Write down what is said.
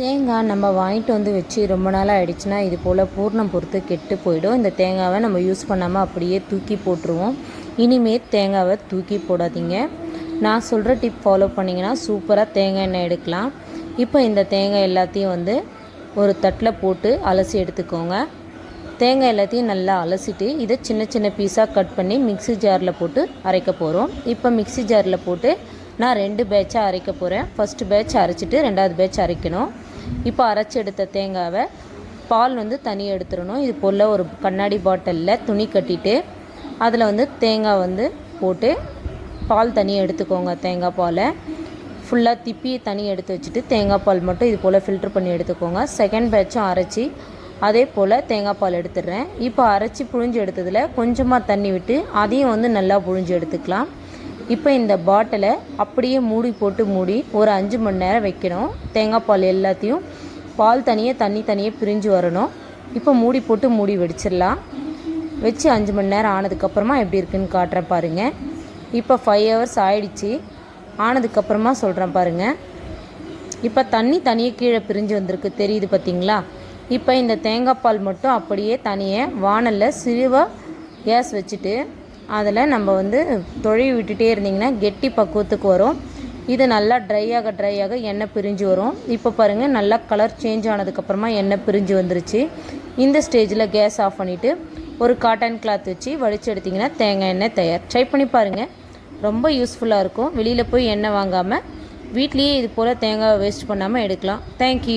தேங்காய் நம்ம வாங்கிட்டு வந்து வச்சு ரொம்ப நாள் ஆகிடுச்சுன்னா இது போல் பூர்ணம் பொறுத்து கெட்டு போயிடும். இந்த தேங்காவை நம்ம யூஸ் பண்ணாமல் அப்படியே தூக்கி போட்டுருவோம். இனிமேல் தேங்காவை தூக்கி போடாதீங்க. நான் சொல்கிற டிப் ஃபாலோ பண்ணிங்கன்னா சூப்பராக தேங்காய் எண்ணெய் எடுக்கலாம். இப்போ இந்த தேங்காய் எல்லாத்தையும் வந்து ஒரு தட்டில் போட்டு அலசி எடுத்துக்கோங்க. தேங்காய் எல்லாத்தையும் நல்லா அலசிட்டு இதை சின்ன சின்ன பீஸாக கட் பண்ணி மிக்ஸி ஜாரில் போட்டு அரைக்க போகிறோம் இப்போ மிக்ஸி ஜாரில் போட்டு நான் ரெண்டு பேட்சாக அரைக்க போகிறேன் ஃபஸ்ட்டு பேட்ச் அரைச்சிட்டு ரெண்டாவது பேட்ச் அரைக்கணும். இப்போ அரைச்சி எடுத்த தேங்காவை பால் வந்து தனியாக எடுத்துடணும். இது போல் ஒரு கண்ணாடி பாட்டிலில் துணி கட்டிட்டு அதில் வந்து தேங்காய் வந்து போட்டு பால் தனியாக எடுத்துக்கோங்க. தேங்காய் பாலை ஃபுல்லாக திப்பி தனியாக எடுத்து வச்சுட்டு தேங்காய் பால் மட்டும் இது போல் ஃபில்ட்ரு பண்ணி எடுத்துக்கோங்க. செகண்ட் பேட்சும் அரைச்சி அதே போல் தேங்காய் பால் எடுத்துடுறேன். இப்போ அரைச்சி புழிஞ்சு எடுத்ததில் கொஞ்சமாக தண்ணி விட்டு அதையும் வந்து நல்லா புழிஞ்சு எடுத்துக்கலாம். இப்போ இந்த பாட்டிலை அப்படியே மூடி போட்டு மூடி ஒரு அஞ்சு மணி நேரம் வைக்கணும். தேங்காய் பால் எல்லாத்தையும் பால் தனியாக தண்ணி தனியாக பிரிஞ்சு வரணும். இப்போ மூடி போட்டு மூடி வெடிச்சிடலாம். வச்சு அஞ்சு மணி நேரம் ஆனதுக்கப்புறமா எப்படி இருக்குன்னு காட்டுறேன் பாருங்கள் இப்போ ஃபைவ் ஹவர்ஸ் ஆயிடுச்சு. ஆனதுக்கப்புறமா சொல்கிறேன் பாருங்கள் இப்போ தண்ணி தனியாக கீழே பிரிஞ்சு வந்திருக்கு. தெரியுது பார்த்தீங்களா இப்போ இந்த தேங்காய் பால் மட்டும் அப்படியே தனியாக வானலில் சிறுவாக கேஸ் வச்சுட்டு அதில் நம்ம வந்து தொழில் விட்டுட்டே இருந்திங்கன்னா கெட்டி பக்குவத்துக்கு வரும். இது நல்லா ட்ரை ஆக ட்ரை ஆக எண்ணெய் பிரிஞ்சு வரும். இப்போ பாருங்கள் நல்லா கலர் சேஞ்ச் ஆனதுக்கப்புறமா எண்ணெய் பிரிஞ்சு வந்துருச்சு. இந்த ஸ்டேஜில் கேஸ் ஆஃப் பண்ணிவிட்டு ஒரு காட்டன் கிளாத் வச்சு வடித்து எடுத்திங்கன்னா தேங்காய் எண்ணெய் தயார். ட்ரை பண்ணி பாருங்கள் ரொம்ப யூஸ்ஃபுல்லாக இருக்கும். வெளியில் போய் எண்ணெய் வாங்காமல் வீட்லேயே இது போல் தேங்காய் வேஸ்ட் பண்ணாமல் எடுக்கலாம். தேங்க்யூ